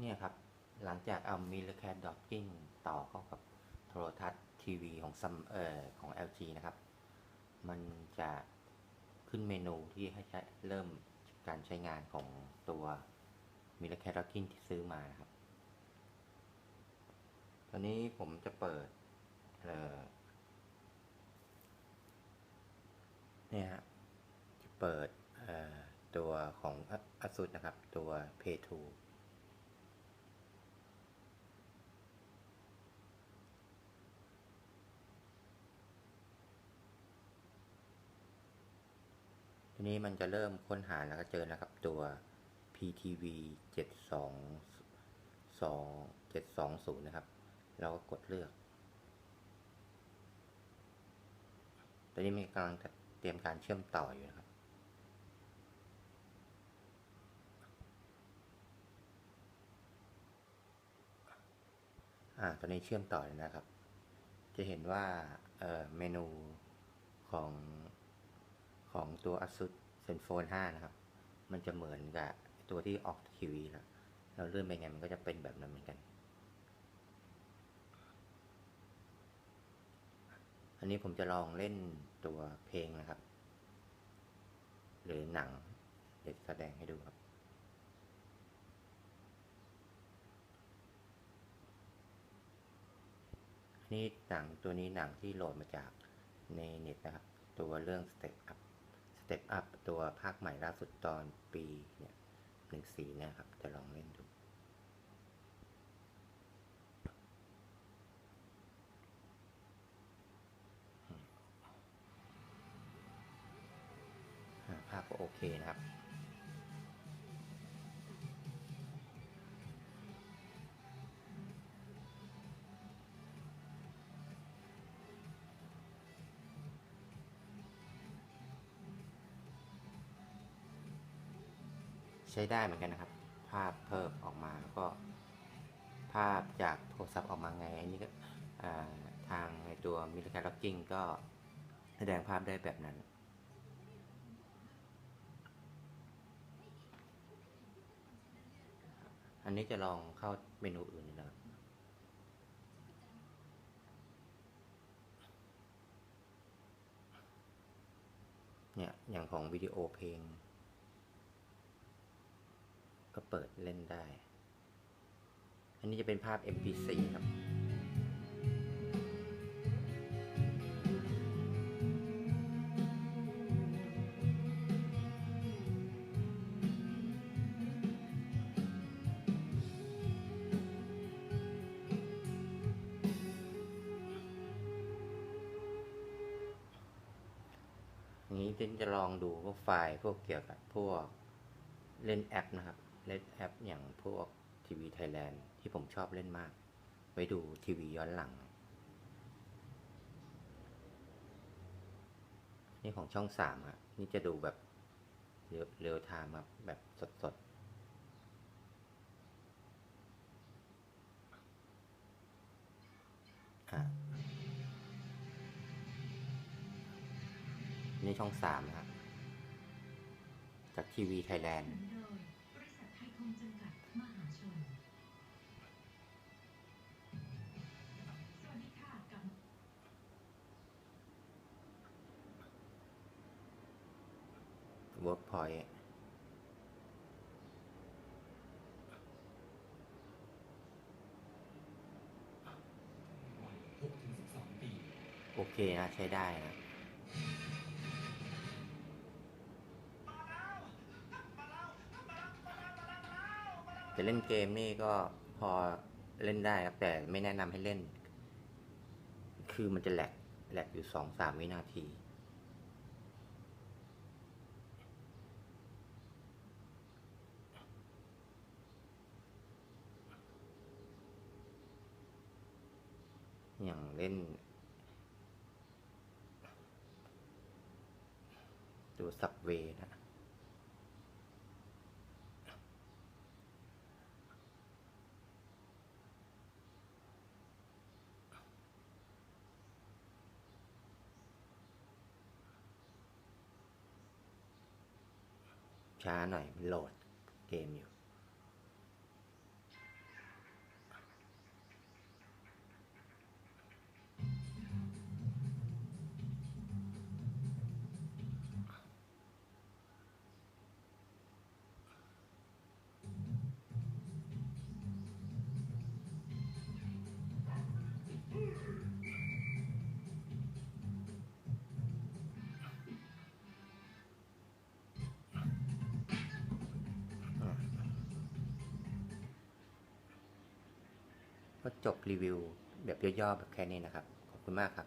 เนี่ยครับ หลังจากเอามิลแคดดอกกิ้งต่อเข้ากับโทรทัศน์ทีวีของซัมเอ่อของ LG นะครับ มันจะขึ้นเมนูที่ให้ใช้เริ่มการใช้งานของตัวมิลแคดดอกกิ้งที่ซื้อมานะครับ ตอนนี้ผมจะเปิดเอ่อเนี่ยฮะจะเปิดตัวของ ASUS นะครับ ตัว Pay 2 ทีนี้มันจะเริ่มค้นหาแล้วก็เจอนะครับตัว PTV 722 720 นะครับ เราก็กดเลือก ตอนนี้มันกำลังเตรียมการเชื่อมต่ออยู่นะครับ อ่า ตอนนี้เชื่อมต่อแล้วนะครับ จะเห็นว่า เอ่อ เมนูของ ของตัว ASUS ZenFone 5 นะครับ มันจะเหมือนกับตัวที่ออกทีวีแล้วเราเลื่อนไปไงมันก็จะเป็นแบบนั้นเหมือนกัน อันนี้ผมจะลองเล่นตัวเพลงนะครับ หรือหนัง เดี๋ยวแสดงให้ดูครับนี่หนังตัวนี้หนังที่โหลดมาจากในเน็ตนะครับ ตัวเรื่อง Step Up Step Up ตัวภาคใหม่ล่าสุดตอนปีเนี่ยหนึ่งสี่เนี่ยครับ จะลองเล่นดู ภาพก็โอเคนะครับ ช้ได้เหมือนกันนะครับ ภาพเพิ่มออกมาแล้วก็ ภาพจากโทรศัพท์ออกมาไงอันนี้ก็ทางในตัวมิลการล็อกกิ้งก็แสดงภาพได้แบบนั้นอันนี้จะลองเข้าเมนูอื่นนะครับเนี่ยอย่างของวิดีโอเพลง ก็เปิดเล่นได้ อันนี้จะเป็นภาพ MP4 ครับอย่างนี้จะลองดูพวกไฟล์พวกเกี่ยวกับพวกเล่นแอปนะครับ เล่นแอปอย่างพวกทีวีไทยแลนด์ที่ผมชอบเล่นมาก ไว้ดูทีวีย้อนหลัง นี่ของช่องสามครับนี่จะดูแบบเร็วเร็วไทม์ครับแบบสดๆนี่ช่องสามนะครับจากทีวีไทยแลนด์ Workpoint หกถึงสิบสองปีโอเคนะ ใช้ได้นะจะเล่นเกมนี่ก็พอเล่นได้ครับ แต่ไม่แนะนำให้เล่น คือมันจะแหลกแหลกอยู่สองสามวินาที อย่างเล่นตัวสับเวนะช้าหน่อยมันโหลดเกมอยู่ ก็จบรีวิวแบบย่อๆแบบแค่นี้นะครับ ขอบคุณมากครับ